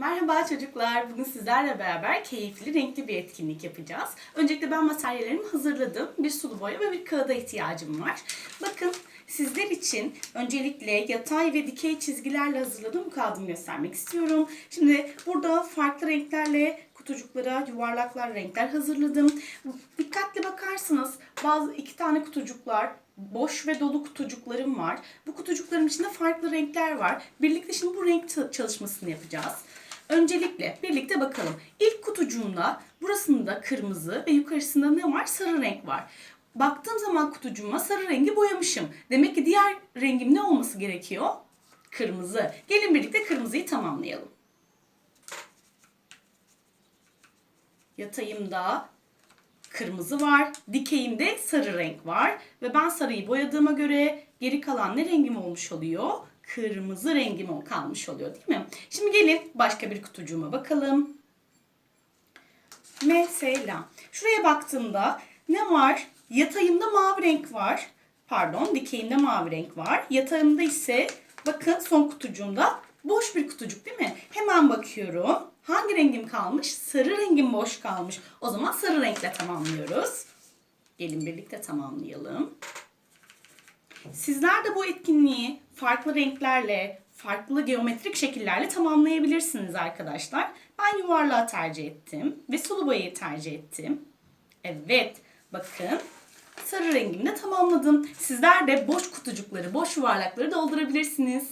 Merhaba çocuklar. Bugün sizlerle beraber keyifli, renkli bir etkinlik yapacağız. Öncelikle ben materyallerimi hazırladım. Bir sulu boya ve bir kağıda ihtiyacım var. Bakın sizler için öncelikle yatay ve dikey çizgilerle hazırladığım kağıdımı göstermek istiyorum. Şimdi burada farklı renklerle kutucuklara yuvarlaklar renkler hazırladım. Dikkatli bakarsınız bazı iki tane kutucuklar boş ve dolu kutucuklarım var. Bu kutucukların içinde farklı renkler var. Birlikte şimdi bu renk çalışmasını yapacağız. Öncelikle birlikte bakalım. İlk kutucuğumda burasında kırmızı ve yukarısında ne var? Sarı renk var. Baktığım zaman kutucuğuma sarı rengi boyamışım. Demek ki diğer rengim ne olması gerekiyor? Kırmızı. Gelin birlikte kırmızıyı tamamlayalım. Yatayımda kırmızı var. Dikeyimde sarı renk var. Ve ben sarıyı boyadığıma göre geri kalan ne rengim olmuş oluyor? Kırmızı rengim kalmış oluyor değil mi? Şimdi gelin başka bir kutucuğuma bakalım. Mesela şuraya baktığımda ne var? Yatayımda mavi renk var. Pardon dikeyimde mavi renk var. Yatayımda ise bakın son kutucuğumda boş bir kutucuk değil mi? Hemen bakıyorum. Hangi rengim kalmış? Sarı rengim boş kalmış. O zaman sarı renkle tamamlıyoruz. Gelin birlikte tamamlayalım. Sizler de bu etkinliği farklı renklerle, farklı geometrik şekillerle tamamlayabilirsiniz arkadaşlar. Ben yuvarlağı tercih ettim ve sulu boyayı tercih ettim. Evet, bakın sarı rengimle tamamladım. Sizler de boş kutucukları, boş yuvarlakları doldurabilirsiniz.